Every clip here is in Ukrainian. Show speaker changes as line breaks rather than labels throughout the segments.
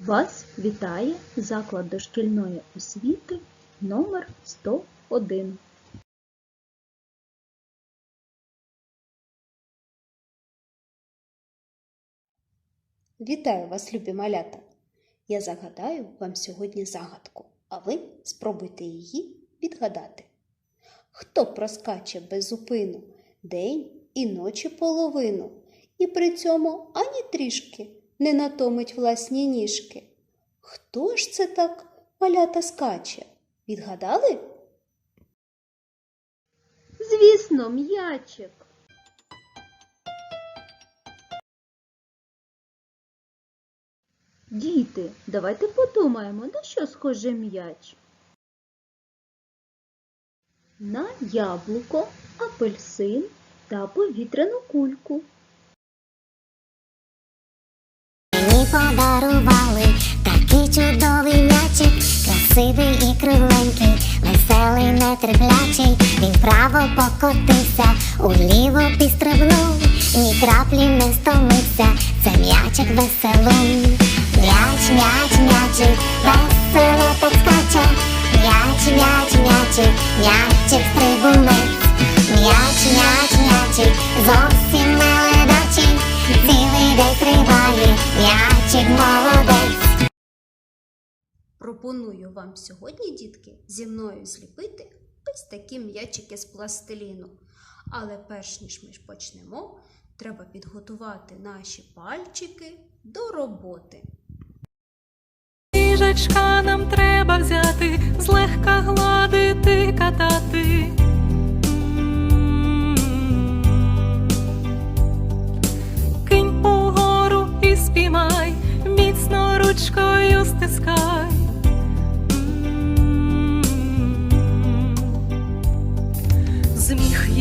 Вас вітає заклад дошкільної освіти номер 101.
Вітаю вас, любі малята! Я загадаю вам сьогодні загадку, а ви спробуйте її відгадати. Хто проскаче без зупину день і ночі половину, і при цьому ані трішки не натомить власні ніжки? Хто ж це так малята скаче? Відгадали?
Звісно, м'ячик. Діти, давайте подумаємо, на що схоже м'яч. На яблуко, апельсин та повітряну кульку.
Красивий і кривенький, веселий, нетерплячий. Він вправо покотився, уліво підстрибнув, ні краплі не стомився. Це м'ячик веселун. М'яч, м'яч, м'ячик, весело так скаче. М'яч, м'яч, м'ячик, м'ячик стрибунець.
Пропоную вам сьогодні, дітки, зі мною зліпити ось такі м'ячики з пластиліну. Але перш ніж ми ж почнемо, треба підготувати наші пальчики до роботи.
Ніжечка нам треба взяти, злегка гладити, катати.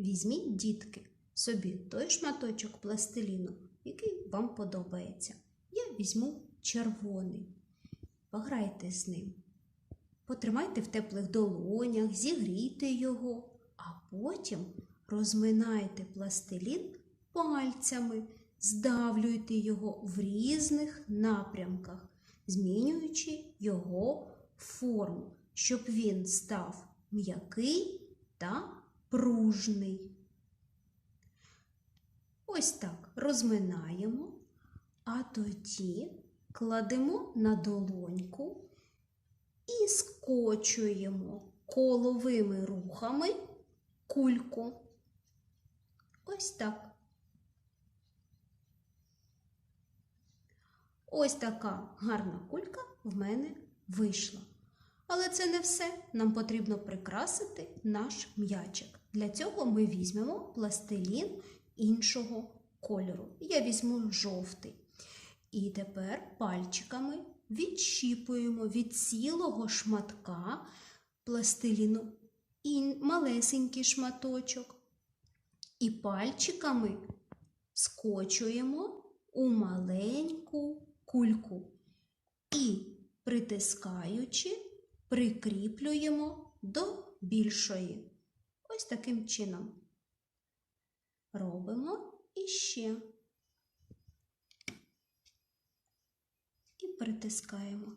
Візьміть, дітки, собі той шматочок пластиліну, який вам подобається. Я візьму червоний. Пограйте з ним. Потримайте в теплих долонях, зігрійте його, а потім розминайте пластилін пальцями, здавлюйте його в різних напрямках, змінюючи його форму, щоб він став м'який та пружний. Ось так розминаємо, а тоді кладемо на долоньку і скочуємо коловими рухами кульку. Ось так. Ось така гарна кулька в мене вийшла. Але це не все. Нам потрібно прикрасити наш м'ячик. Для цього ми візьмемо пластилін іншого кольору. Я візьму жовтий. І тепер пальчиками відщіпуємо від цілого шматка пластиліну і малесенький шматочок. І пальчиками скочуємо у маленьку кульку. І притискаючи, прикріплюємо до більшої. Ось таким чином. Робимо і ще. І притискаємо.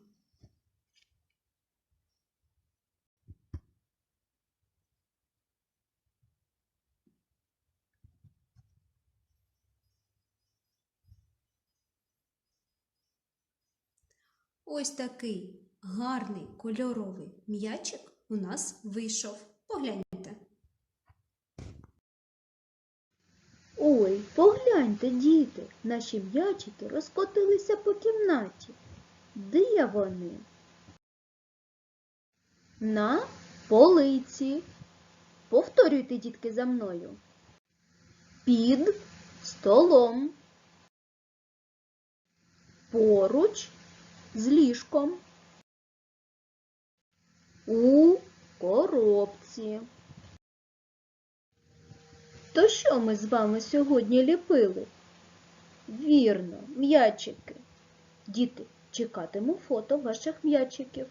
Ось такий гарний кольоровий м'ячик у нас вийшов. Погляньте.
Ой, погляньте, діти, наші м'ячики розкотилися по кімнаті. Де вони? На полиці. Повторюйте, дітки, за мною. Під столом. Поруч з ліжком. У коробці. То що ми з вами сьогодні ліпили? Вірно, м'ячики. Діти, чекатиму фото ваших м'ячиків.